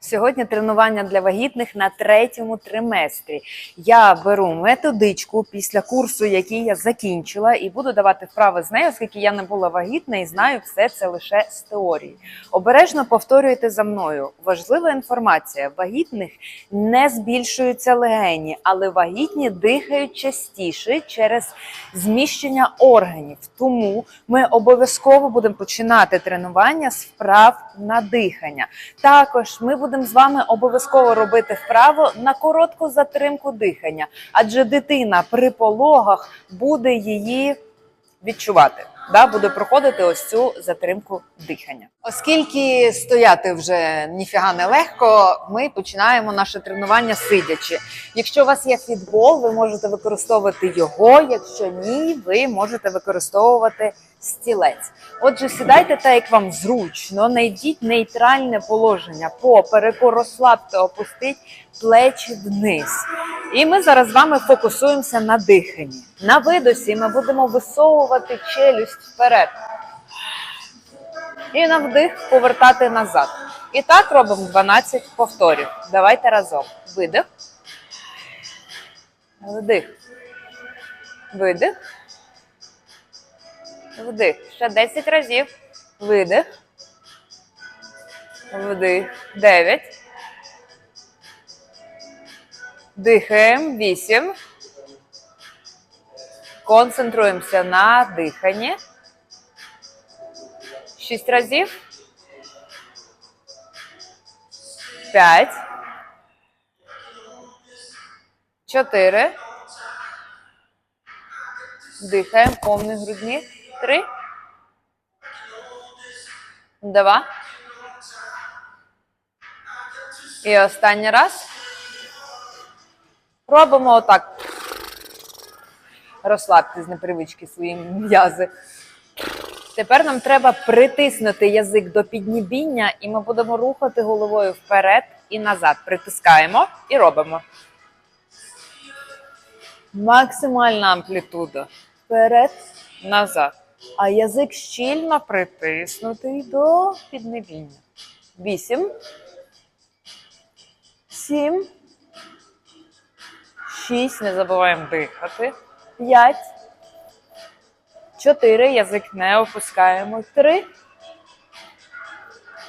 Сьогодні тренування для вагітних на третьому триместрі. Я беру методичку після курсу, який я закінчила, і буду давати вправи з нею, оскільки я не була вагітна і знаю все це лише з теорії. Обережно повторюйте за мною. Важлива інформація: вагітних не збільшуються легені, але вагітні дихають частіше через зміщення органів. Тому ми обов'язково будемо починати тренування з вправ на дихання. Також ми будемо з вами обов'язково робити вправу на коротку затримку дихання, адже дитина при пологах буде її відчувати. Да, буде проходити ось цю затримку дихання. Оскільки стояти вже ніфіга не легко, ми починаємо наше тренування сидячи. Якщо у вас є фітбол, ви можете використовувати його. Якщо ні, ви можете використовувати стілець. Отже, сідайте так, як вам зручно, знайдіть нейтральне положення, попереку розслабте, опустіть плечі вниз. І ми зараз з вами фокусуємося на диханні. На видосі ми будемо висовувати челюсть вперед. І на вдих повертати назад. І так робимо 12 повторів. Давайте разом. Видих. Вдих. Видих. Вдих. Ще 10 разів. Видих. Вдих. 9. Дихаємо. 8. Концентруємося на диханні. 6 разів. 5. 4. Дихаємо повні грудні. Три. Два. І останній раз. Робимо отак. Розслабте з непривички свої м'язи. Тепер нам треба притиснути язик до піднібіння, і ми будемо рухати головою вперед і назад. Притискаємо і робимо. Максимальна амплітуда. Вперед, назад. А язик щільно притиснутий до піднебіння. Вісім. Сім. Шість. Не забуваємо дихати. П'ять. Чотири. Язик не опускаємо. Три.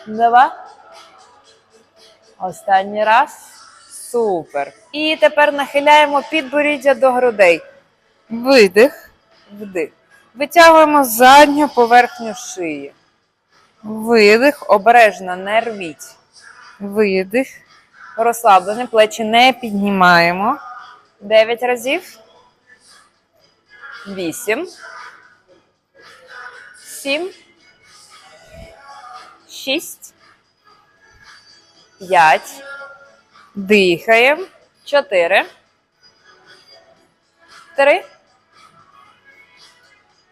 Два. Останній раз. Супер. І тепер нахиляємо підборіддя до грудей. Видих. Вдих. Витягуємо задню поверхню шиї. Видих. Обережно не рвіть. Видих. Розслаблені. Плечі не піднімаємо. Дев'ять разів. Вісім. Сім. Шість. П'ять. Дихаємо. Чотири. Три.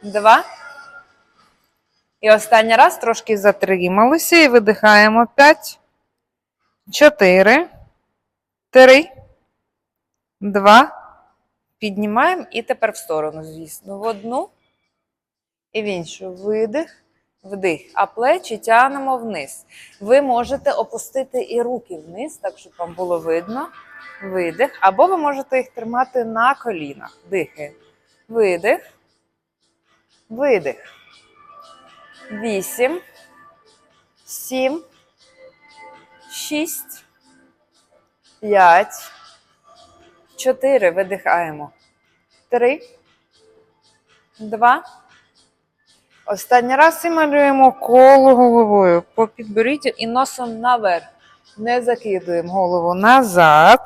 Два. І останній раз трошки затрималися і видихаємо. П'ять. Чотири. Три. Два. Піднімаємо і тепер в сторону, звісно. В одну і в іншу. Видих, вдих. А плечі тягнемо вниз. Ви можете опустити і руки вниз, так щоб вам було видно. Видих. Або ви можете їх тримати на колінах. Дихаємо. Видих. Видих. Вісім. Сім. Шість. П'ять. Чотири. Видихаємо. Три. Два. Останній раз і малюємо коло головою по підборіддю і носом наверх. Не закидуємо голову назад.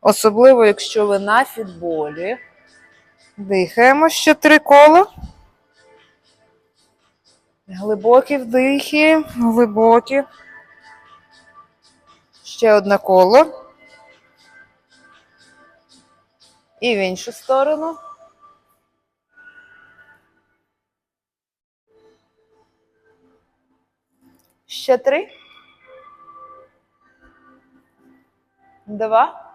Особливо, якщо ви на фітболі. Дихаємо ще три кола. Глибокі вдихи, глибокі. Ще одне коло. І в іншу сторону. Ще три. Два.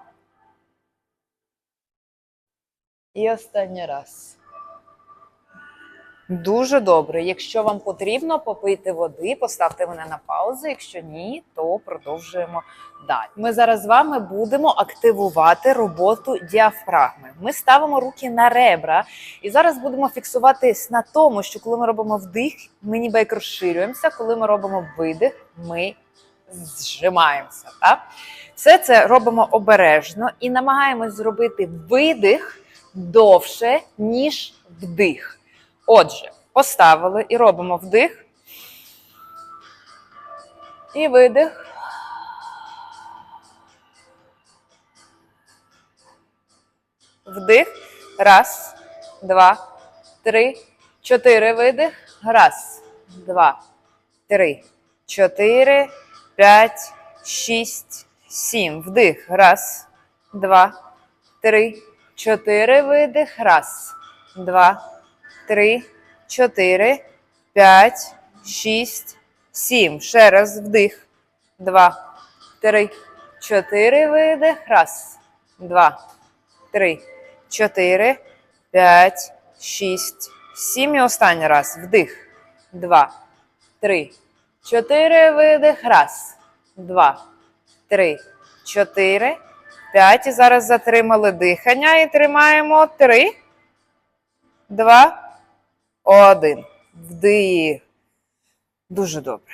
І останній раз. Дуже добре. Якщо вам потрібно, попийте води, поставте мене на паузу. Якщо ні, то продовжуємо далі. Ми зараз з вами будемо активувати роботу діафрагми. Ми ставимо руки на ребра і зараз будемо фіксуватись на тому, що коли ми робимо вдих, ми ніби як розширюємося. Коли ми робимо видих, ми зжимаємося. Так? Все це робимо обережно і намагаємось зробити видих довше, ніж вдих. Отже, поставили і робимо вдих. І видих. Вдих. Раз, два, три, чотири. Видих. Раз, два, три, чотири, п'ять, шість, сім. Вдих. Раз, два, три, чотири. Видих. Раз, два, три, чотири, п'ять, шість, сім. Ще раз вдих. Два, три, чотири. Видих. Раз, два, три, чотири, п'ять, шість, сім. І останній раз. Вдих. Два, три, чотири. Видих. Раз, два, три, чотири, п'ять. І зараз затримали дихання і тримаємо три два, один. Вдих. Дуже добре.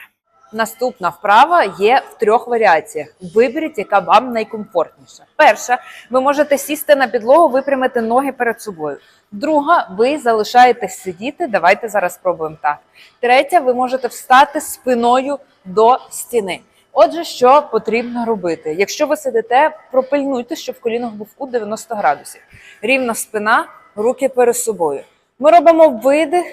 Наступна вправа є в трьох варіаціях. Виберіть, яка вам найкомфортніша. Перша, ви можете сісти на підлогу, випрямити ноги перед собою. Друга, ви залишаєтесь сидіти. Давайте зараз спробуємо так. Третя, ви можете встати спиною до стіни. Отже, що потрібно робити? Якщо ви сидите, пропильнуйте, щоб в колінах був кут 90 градусів. Рівна спина, руки перед собою. Ми робимо видих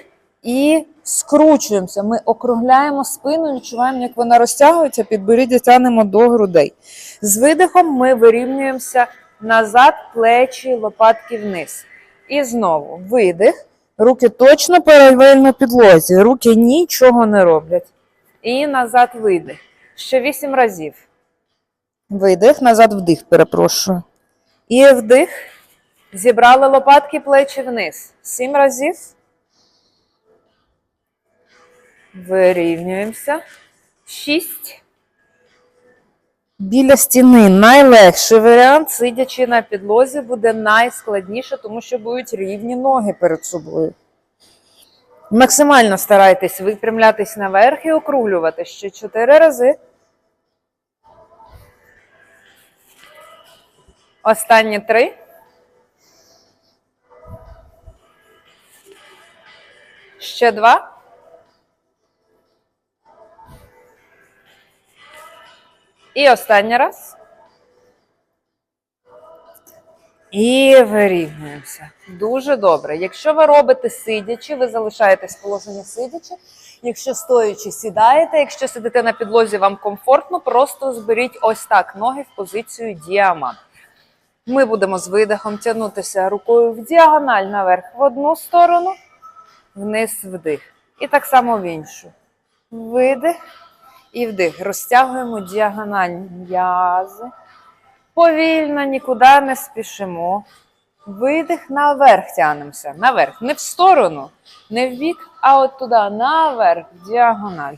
і скручуємося. Ми округляємо спину, відчуваємо, як вона розтягується, підборіддя тянемо до грудей. З видихом ми вирівнюємося назад, плечі, лопатки вниз. І знову видих. Руки точно паралельно підлозі. Руки нічого не роблять. І назад видих. Ще вісім разів. Видих, назад вдих, перепрошую. І вдих. Зібрали лопатки плечі вниз. Сім разів. Вирівнюємося. Шість. Біля стіни найлегший варіант, сидячи на підлозі, буде найскладніше, тому що будуть рівні ноги перед собою. Максимально старайтесь випрямлятись наверх і округлювати ще чотири рази. Останні три. Ще два. І останній раз. І вирівнюємося. Дуже добре. Якщо ви робите сидячи, ви залишаєтесь в положенні сидячи. Якщо стоячи, сідаєте. Якщо сидите на підлозі, вам комфортно, просто зберіть ось так ноги в позицію діамант. Ми будемо з видихом тягнутися рукою в діагональ наверх в одну сторону, вниз вдих. І так само в іншу. Видих і вдих. Розтягуємо діагональні м'язи. Повільно, нікуди не спішимо. Видих наверх тягнемося. Наверх. Не в сторону, не в бік, а от туди, наверх, діагональ.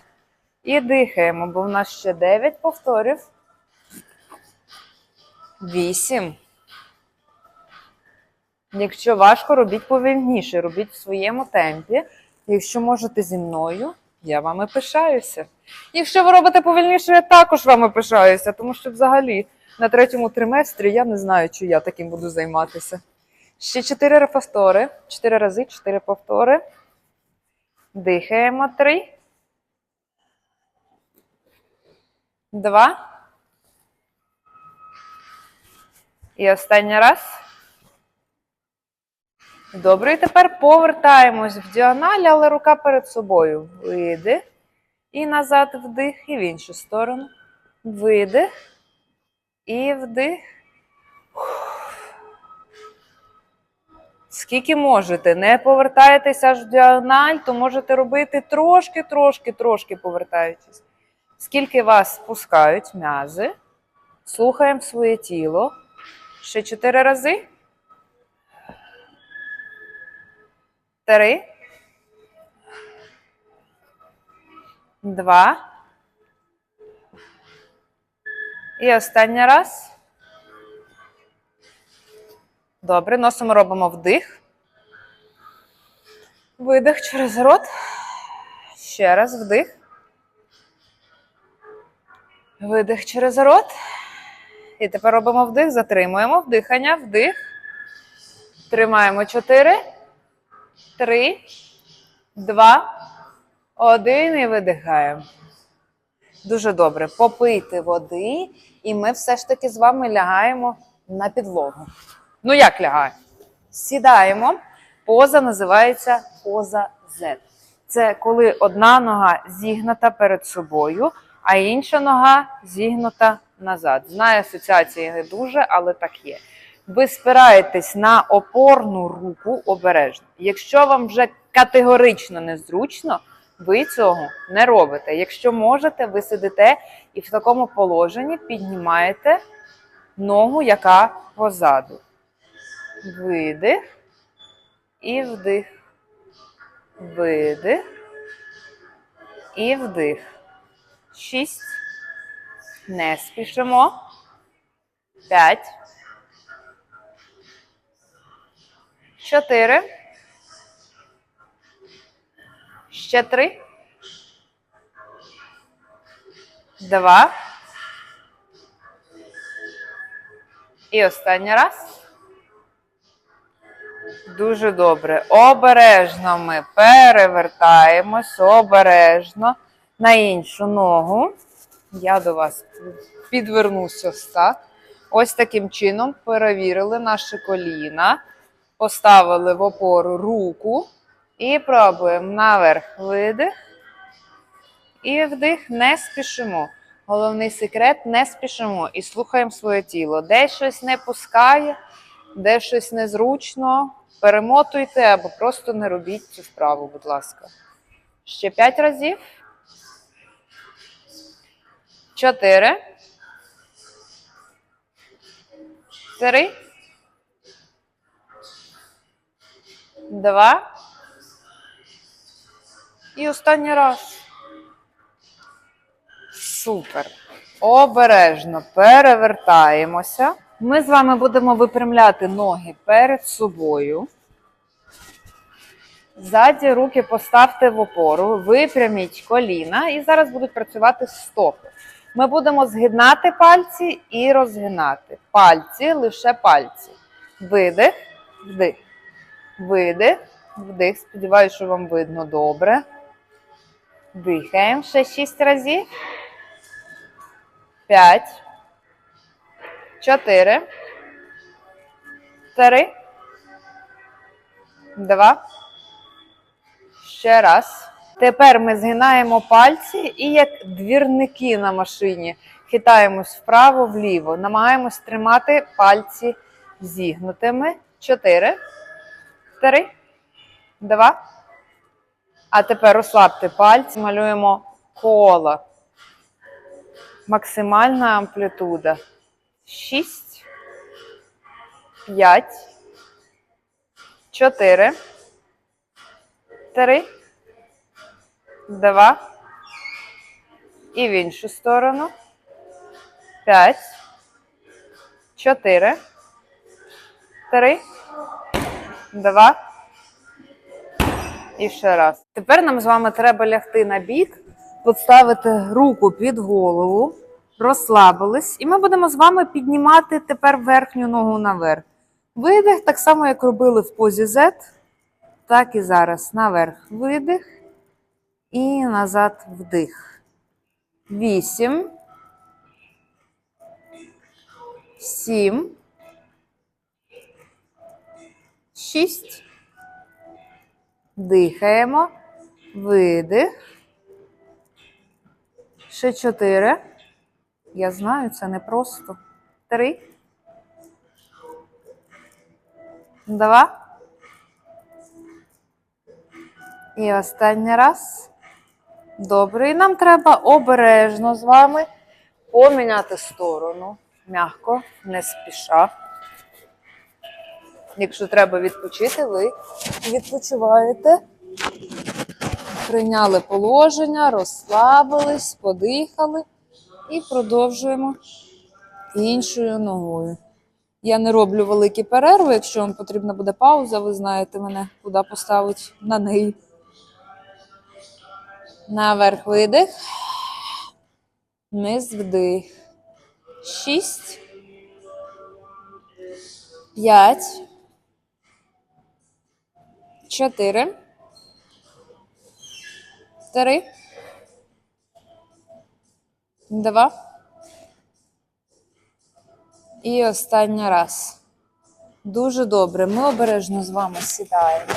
І дихаємо, бо в нас ще 9 повторів. 8. Якщо важко, робіть повільніше, робіть в своєму темпі. Якщо можете зі мною, я вами пишаюся. Якщо ви робите повільніше, я також вами пишаюся, тому що взагалі на третьому триместрі я не знаю, чи я таким буду займатися. Ще чотири повтори. Чотири рази, чотири повтори. Дихаємо. Три. Два. І останній раз. Добре, і тепер повертаємось в діагональ, але рука перед собою. Видих. І назад вдих, і в іншу сторону. Видих. І вдих. Скільки можете, не повертаєтеся аж в діагональ, то можете робити трошки, трошки, трошки повертаючись. Скільки вас спускають м'язи, слухаємо своє тіло. Ще чотири рази. Три. два. І останній раз. Добре, носом робимо вдих. Видих через рот. Ще раз вдих. Видих через рот. І тепер робимо вдих, затримуємо вдихання, вдих. Тримаємо 4, 3, 2, 1 і видихаємо. Дуже добре. Попийте води, і ми все ж таки з вами лягаємо на підлогу. Ну, як лягаємо? Сідаємо. Поза називається поза Z. Це коли одна нога зігнута перед собою, а інша нога зігнута назад. Знаю, асоціації не дуже, але так є. Ви спираєтесь на опорну руку обережно. Якщо вам вже категорично незручно, ви цього не робите. Якщо можете, ви сидите і в такому положенні піднімаєте ногу, яка позаду. Видих і вдих. Видих і вдих. Шість. Не спішимо. П'ять. Чотири. Ще три. Два. І останній раз. Дуже добре. Обережно ми перевертаємось, обережно на іншу ногу. Я до вас підвернусь ось так. Ось таким чином перевірили наші коліна, поставили в опору руку і пробуємо наверх видих. І вдих, не спішимо. Головний секрет не спішимо і слухаємо своє тіло. Де щось не пускає, де щось незручно, перемотуйте або просто не робіть цю вправу, будь ласка. Ще п'ять разів. Чотири. Три. Два. І останній раз. Супер. Обережно перевертаємося. Ми з вами будемо випрямляти ноги перед собою. Ззаді руки поставте в опору, випряміть коліна, і зараз будуть працювати стопи. Ми будемо згинати пальці і розгинати. Пальці, лише пальці. Видих, вдих. Видих, вдих. Сподіваюся, що вам видно добре. Дихаємо ще 6 разів. 5. 4. 3. 2. Ще раз. Тепер ми згинаємо пальці і як двірники на машині хитаємось вправо-вліво. Намагаємось тримати пальці зігнутими. 4. 3. 2. А тепер розслабте пальці, малюємо коло. Максимальна амплітуда. 6, 5, 4, 3, 2. І в іншу сторону. 5, 4, 3, 2. І ще раз. Тепер нам з вами треба лягти на бік, поставити руку під голову, розслабились, і ми будемо з вами піднімати тепер верхню ногу наверх. Видих, так само, як робили в позі Z, так і зараз. Наверх видих і назад вдих. Вісім. Сім. Шість. Дихаємо. Видих. Ще чотири. Я знаю, це непросто. Три. Два. І останній раз. Добре. І нам треба обережно з вами поміняти сторону. Мягко, не спіша. Якщо треба відпочити, ви відпочиваєте. прийняли положення, розслабились, подихали і продовжуємо іншою ногою. Я не роблю великі перерви. Якщо вам потрібна буде пауза, ви знаєте мене, куди поставити на неї. Наверх видих. Низ вдих. Шість. П'ять. Чотири. Три. Два. І останній раз. Дуже добре. Ми обережно з вами сідаємо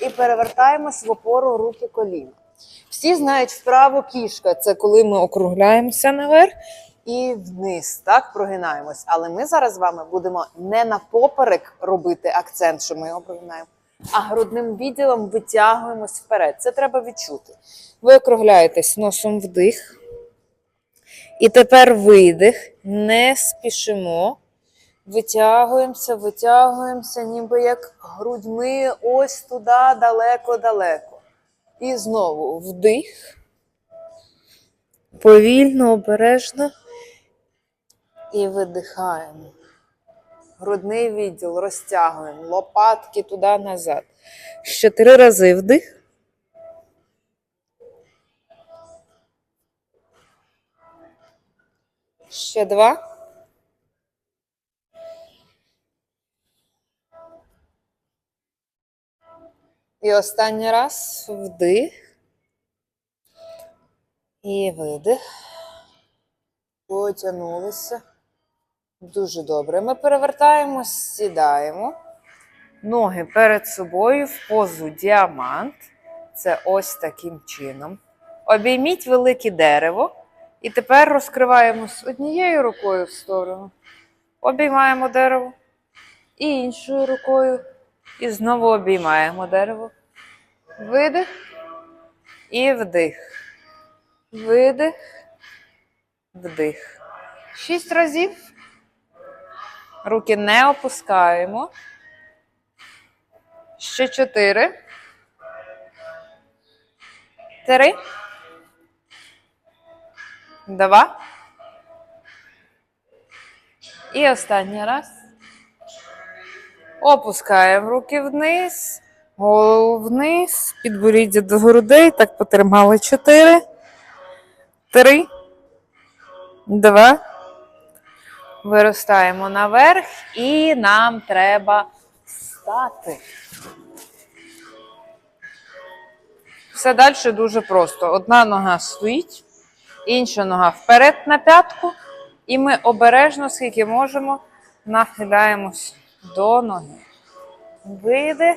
і перевертаємось в опору руки колін. Всі знають вправо кішка це коли ми округляємося наверх і вниз, так прогинаємось. Але ми зараз з вами будемо не на поперек робити акцент, що ми його прогинаємо, а грудним відділом витягуємось вперед. Це треба відчути. Ви округляєтесь носом вдих. І тепер видих, не спішимо. Витягуємося, витягуємося, ніби як грудьми ось туди далеко-далеко. І знову вдих. Повільно, обережно. І видихаємо. Грудний відділ розтягуємо, лопатки туди назад. Ще три рази вдих. Ще два. І останній раз вдих. І видих. Потягнулися. Дуже добре. Ми перевертаємось, сідаємо. Ноги перед собою в позу діамант. Це ось таким чином. Обійміть велике дерево. І тепер розкриваємось однією рукою в сторону. Обіймаємо дерево. І іншою рукою. І знову обіймаємо дерево. Видих і вдих. Видих, вдих. Шість разів. Руки не опускаємо. Ще чотири. Три. Два. І останній раз. Опускаємо руки вниз, голову вниз, підборіддя до грудей. Так потримали. Чотири. Три. Два. Виростаємо наверх, і нам треба встати. Все далі дуже просто. Одна нога стоїть, інша нога вперед на п'ятку, і ми обережно, скільки можемо, нахиляємось до ноги. Видих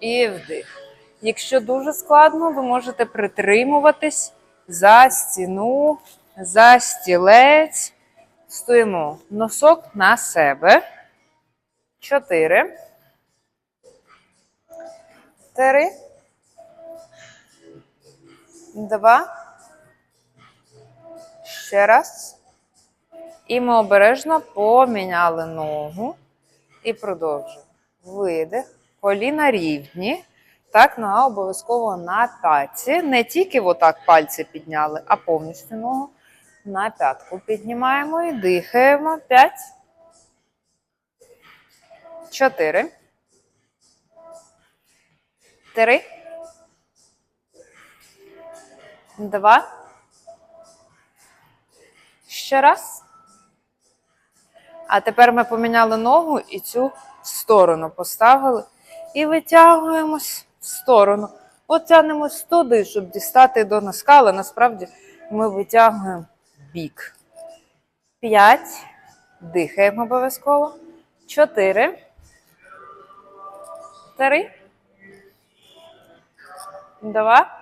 і вдих. Якщо дуже складно, ви можете притримуватись за стіну, за стілець. Стоїмо носок на себе. Чотири. Три. Два. Ще раз. І ми обережно поміняли ногу. І продовжуємо. Видих. Коліна рівні. Так, нога обов'язково на п'ятці. Не тільки отак пальці підняли, а повністю ногу на п'ятку піднімаємо і дихаємо. П'ять. Чотири. Три. Два. Ще раз. А тепер ми поміняли ногу і цю в сторону поставили. І витягуємось в сторону. От туди, щоб дістати до носка, але насправді ми витягуємо бік. П'ять. Дихаємо обов'язково. Чотири. Три. Два.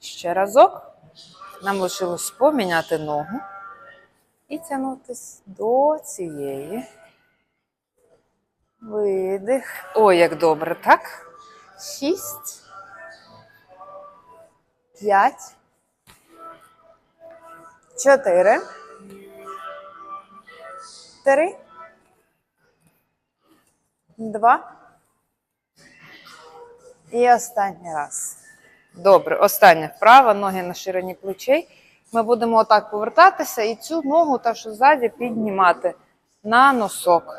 Ще разок. Нам лишилось поміняти ногу і тягнутись до цієї. Видих. Ой, як добре, так? Шість. П'ять. Чотири. Три. Два. І останній раз. Добре, остання вправа, ноги на ширині плечей. Ми будемо отак повертатися і цю ногу, та що ззаді, піднімати на носок.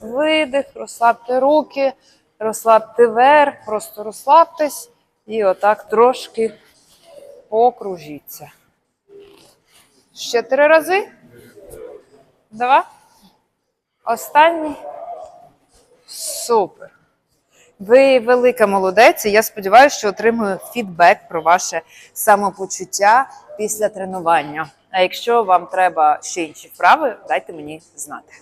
Видих, розслабте руки, розслабте верх, просто розслабтесь і отак трошки покружіться. Ще три рази. Два. Останній. Супер. Ви велика молодець, і я сподіваюся, що отримую фідбек про ваше самопочуття після тренування. А якщо вам треба ще інші вправи, дайте мені знати.